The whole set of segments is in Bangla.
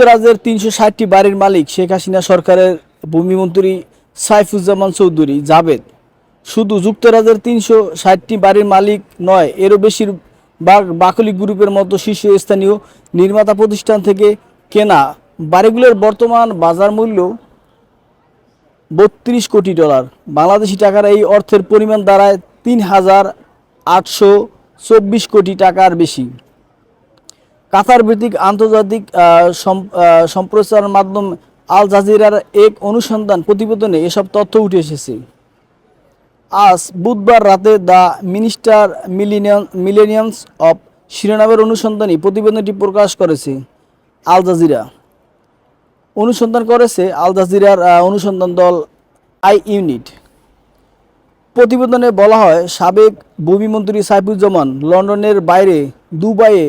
যুক্তরাজ্যের তিনশো ষাটটি বাড়ির মালিক শেখ হাসিনা সরকারের ভূমিমন্ত্রী সাইফুজ্জামান চৌধুরী জাভেদ। শুধু যুক্তরাজ্যের তিনশো ষাটটি বাড়ির মালিক নয়, এরও বেশির ভাগ বাকলি গ্রুপের মতো শীর্ষস্থানীয় নির্মাতা প্রতিষ্ঠান থেকে কেনা বাড়িগুলোর বর্তমান বাজার মূল্য বত্রিশ কোটি ডলার। বাংলাদেশি টাকার এই অর্থের পরিমাণ দাঁড়ায় তিন হাজার আটশো চব্বিশ কোটি টাকার বেশি। কাতার ভিত্তিক আন্তর্জাতিক সম্প্রচার মাধ্যম আল জাজিরার এক অনুসন্ধান প্রতিবেদনে এসব তথ্য উঠে এসেছে। আজ বুধবার রাতে the minister millennium millenniums of শিরোনামের অনুসন্ধানী প্রতিবেদনটি প্রকাশ করেছে আল জাজিরা। অনুসন্ধান করেছে আল জাজিরার অনুসন্ধান দল আই ইউনিট। প্রতিবেদনে বলা হয়, সাবেক ভূমিমন্ত্রী সাইফুজ্জামান লন্ডনের বাইরে দুবাইয়ে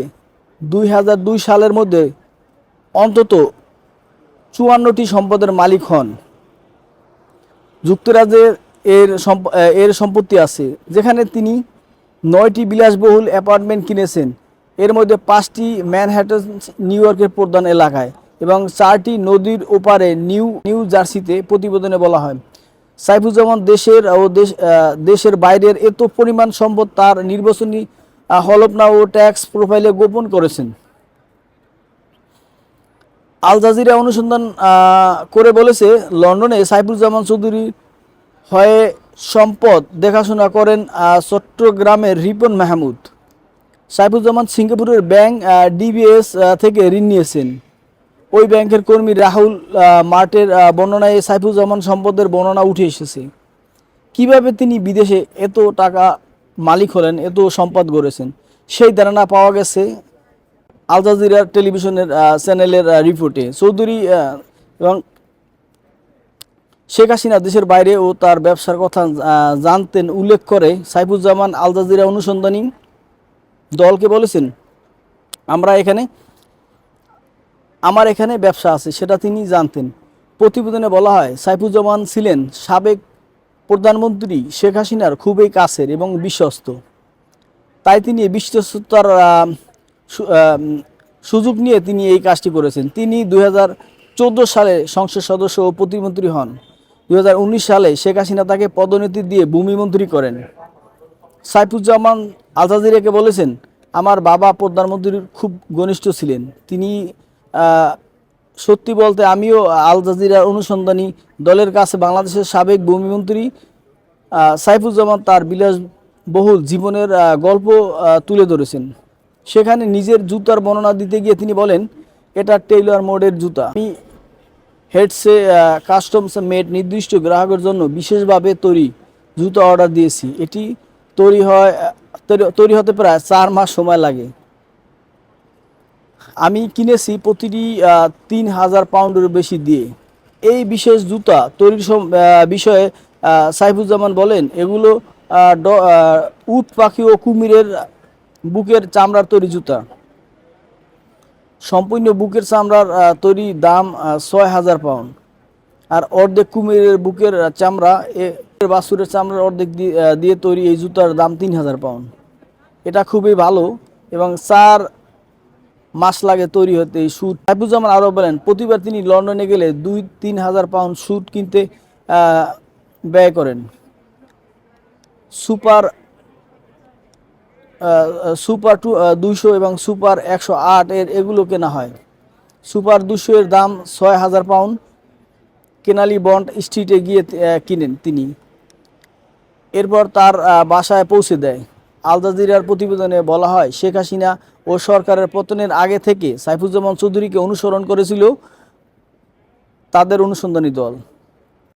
দুই হাজার দুই সালের মধ্যে অন্তত চুয়ান্নটি সম্পদের মালিক হন। যুক্তরাজ্যের এর এর সম্পত্তি আছে, যেখানে তিনি নয়টি বিলাসবহুল অ্যাপার্টমেন্ট কিনেছেন। এর মধ্যে পাঁচটি ম্যানহ্যাটন, নিউ ইয়র্কের প্রধান এলাকায় এবং চারটি নদীর ওপারে নিউ নিউ জার্সিতে প্রতিবেদনে বলা হয়। সাইফুজ্জামান দেশের ও দেশ দেশের বাইরের এত পরিমাণ সম্পদ তার নির্বাচনী হলফনা ও ট্যাক্স প্রোফাইলে গোপন করেছেন। আল জাজিরা অনুসন্ধান করে বলেছে, লন্ডনে সাইফুজ্জামান চৌধুরী হয়ে সম্পদ দেখাশোনা করেন চট্টগ্রামের রিপন মাহমুদ। সাইফুজ্জামান সিঙ্গাপুরের ব্যাংক ডিবিএস থেকে ঋণ নিয়েছেন। ওই ব্যাংকের কর্মী রাহুল মার্টের বর্ণনায় সাইফুজ্জামান সম্পদের বর্ণনা উঠে এসেছে। কীভাবে তিনি বিদেশে এত টাকা মালিক হলেন, এত সম্পদ গড়েছেন। সেই ধারণা পাওয়া গেছে আল জাজিরা টেলিভিশনের চ্যানেলের রিপোর্টে। চৌধুরী এবং শেখ হাসিনা দেশের বাইরে ও তার ব্যবসার কথা জানতেন, উল্লেখ করে সাইফুজ্জামান আল জাজিরা অনুসন্ধানী দলকে বলেছেন, আমরা এখানে, আমার এখানে ব্যবসা আছে, সেটা তিনি জানতেন। প্রতিবেদনে বলা হয়, সাইফুজ্জামান ছিলেন সাবেক প্রধানমন্ত্রী শেখ হাসিনার খুবই কাছের এবং বিশ্বস্ত। তাই তিনি বিশ্বস্ততার সুযোগ নিয়ে তিনি এই কাজটি করেছেন। তিনি দুই হাজার চোদ্দ সালে সংসদ সদস্য ও প্রতিমন্ত্রী হন। দু হাজার উনিশ সালে শেখ হাসিনা তাকে পদোন্নতি দিয়ে ভূমিমন্ত্রী করেন। সাইফুজ্জামান আলজাজিরাকে বলেছেন, আমার বাবা প্রধানমন্ত্রীর খুব ঘনিষ্ঠ ছিলেন। তিনি সত্যি বলতে আমিও আল জাজিরার অনুসন্ধানী দলের কাছে বাংলাদেশের সাবেক ভূমিমন্ত্রী সাইফুজ্জামান তার বিলাসবহুল জীবনের গল্প তুলে ধরেছেন। সেখানে নিজের জুতার বর্ণনা দিতে গিয়ে তিনি বলেন, এটা টেইলর মোডের জুতা। আমি হেডসে কাস্টমস মেড নির্দিষ্ট গ্রাহকের জন্য বিশেষভাবে তৈরি জুতা অর্ডার দিয়েছি। এটি তৈরি হয় তৈরি হতে প্রায় চার মাস সময় লাগে। আমি কিনেছি প্রতিটি তিন হাজার পাউন্ডের বেশি দিয়ে। এই বিশেষ জুতা তৈরির বিষয়ে সাইফুজ্জামান বলেন, এগুলো উট পাখি ও কুমিরের বুকের চামড়ার তৈরি জুতা। সম্পূর্ণ বুকের চামড়ার তৈরি দাম ছয় হাজার পাউন্ড। আর অর্ধেক কুমিরের বুকের চামড়া, এ বাছুরের চামড়ার অর্ধেক দিয়ে তৈরি এই জুতার দাম তিন হাজার পাউন্ড। এটা খুবই ভালো এবং চার মাস লাগে তৈরি হতে এই স্যুট সাইফুজ্জামান আরও বলেন, প্রতিবার তিনি লন্ডনে গেলে দুই তিন হাজার পাউন্ড স্যুট কিনতে ব্যয় করেন। সুপার সুপার টু দুইশো এবং সুপার একশো আট এর এগুলো কেনা হয়। সুপার দুশো এর দাম ছয় হাজার পাউন্ড। কেনালি বন্ড স্ট্রিটে গিয়ে কিনেন তিনি। এরপর তার বাসায় পৌঁছে দেয়। আল জাজিরার প্রতিবেদনে বলা হয়, শেখ হাসিনা ও সরকারের পতনের আগে থেকে সাইফুজ্জামান চৌধুরীকে অনুসরণ করেছিল তাদের অনুসন্ধানী দল।